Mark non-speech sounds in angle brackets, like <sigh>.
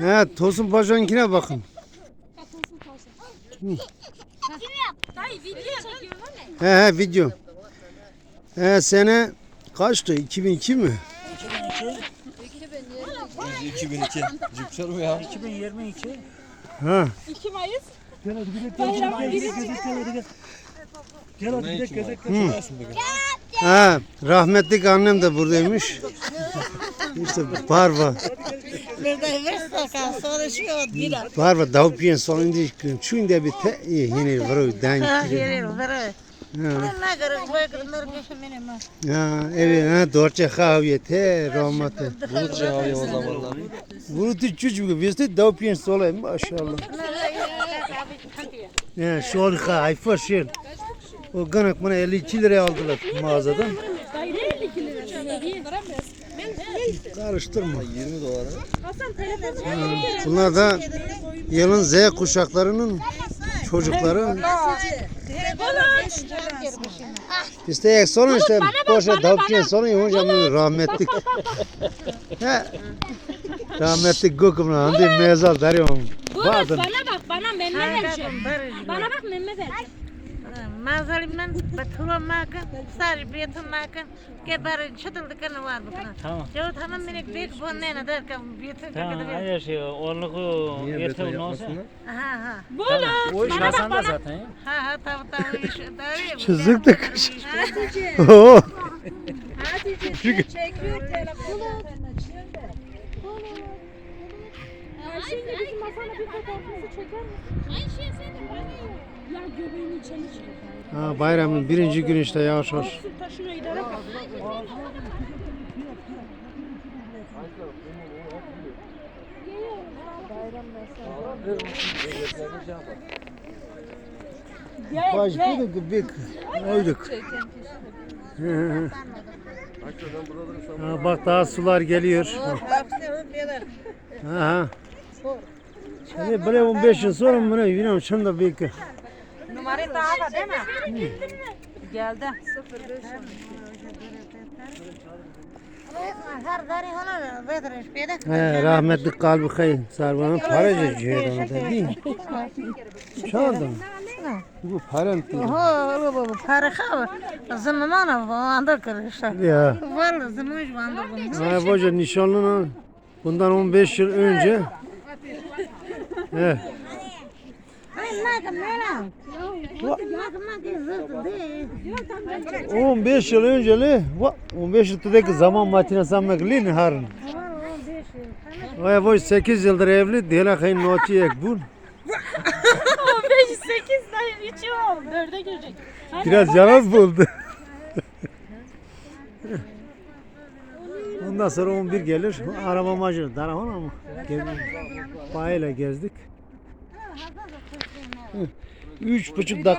He Tosun Paşa'nkine bakın. Dayı video çekiyorlar mı? He he video. He sene kaçtı? 2002 mi? 2002. Cipsel bu ya. 2022. Ha. 2 Mayıs. Gel hadi gidelim. Gel gel gel gel gel hadi gel. Gel hadi gel. Ha, rahmetlik annem de buradaymış. İşte barba. Verdaj verstaka, sonra što odbira. Barba da upijen s ovim diškim. Čujem da bi te i hini vroj dan. Ah, jer vero. Ha, menema. ha, evi ha dorče havje te romate. Bulut abi o zamanlar. Bunu ti çocuk biz de da upijen s ovim maşallah. Ya şu an ha ayfa şir. O ganak bana 52 liraya aldılar mağazadan. Dayı ne 52 lira? Karıştırma. 20 dolara. Hasan telefon Bunlar da yılın Z kuşaklarının çocukları. İşte sonra işte boşa davçıyan sonra hocam rahmetlik. He. rahmetlik gokum lan de mezal Badın. bana bak bana memme vereceğim. Bana bak memme vereceğim. Mazalimden batıra makın, sarı biyetim makın. Ke bar çıtıldı kanı var bu kanı. Tamam. Jo tamam minik bek bu ne ne der kan biyetim Tamam kadar. hayır şey onluğu Niye yeter yapmasınlar? Ha ha. Bulut O iş bana Hasan'da bana. zaten. Ha ha tav tav iş <laughs> dar. Çizik de kış. <laughs> Oo. Hatice çekiyor telefonu. Ayşe bizim Hasan'la bir fotoğrafımızı çeker misin? Ayşe sen de bana Ya göbeğini içeri çek. Ha, bayramın birinci günü işte yavaş yavaş. Taşına idare bak. Baş bir bir oyduk. Ha, bak daha sular geliyor. Ha. Şimdi böyle 15 yıl sonra mı ne bilmiyorum şimdi da büyük. Numarayı daha da değil mi? Geldi. Her dari ona bedreş pedek. He, rahmetli kalbi kayın. Sarvanın para cücüyor ona da değil mi? Çaldım. Bu param değil. Ho, bu para khava. Zamana bu anda kırışa. Ya. Vallahi zaman şu anda bu. Ha, boca nişanlına bundan 15 yıl önce. Zırtı de. 15 yıl önceli, va- 15 yıldaki zaman makinesi amekli ne harın. Vay boy 8 yıldır evli, dela kayın noçi ek bun. 15 8 dayı 3 oldu. 4'e girecek. Biraz yaraz buldu. Ondan sonra 11 gelir, araba macını darahon ama gez, bayıyla gezdik. Üç buçuk dakika